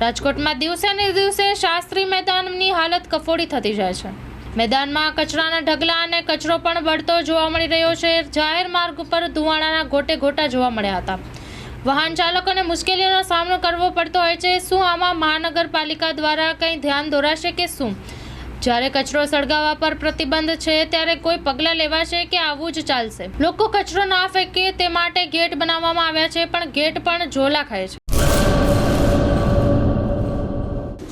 રાજકોટમાં દિવસે ને દિવસે શાસ્ત્રી મેદાનની હાલત કફોડી થતી જાય છે. મેદાનમાં કચરાના ઢગલા અને કચરો પણ બળતો જોવા મળી રહ્યો છે. જાહેર માર્ગ ઉપર ધુવાણાના ગોટે ગોટા જોવા મળ્યા હતા. વાહન ચાલકોને મુશ્કેલીઓનો સામનો કરવો પડતો હોય છે. શું આમાં મહાનગરપાલિકા દ્વારા કંઈ ધ્યાન દોરાશે કે શું? જ્યારે કચરો સળગાવવા પર પ્રતિબંધ છે, ત્યારે કોઈ પગલાં લેવાશે કે આવું જ ચાલશે? લોકો કચરો ના ફેંકે તે માટે ગેટ બનાવવામાં આવ્યા છે, પણ ગેટ પણ ઝોલા ખાય છે.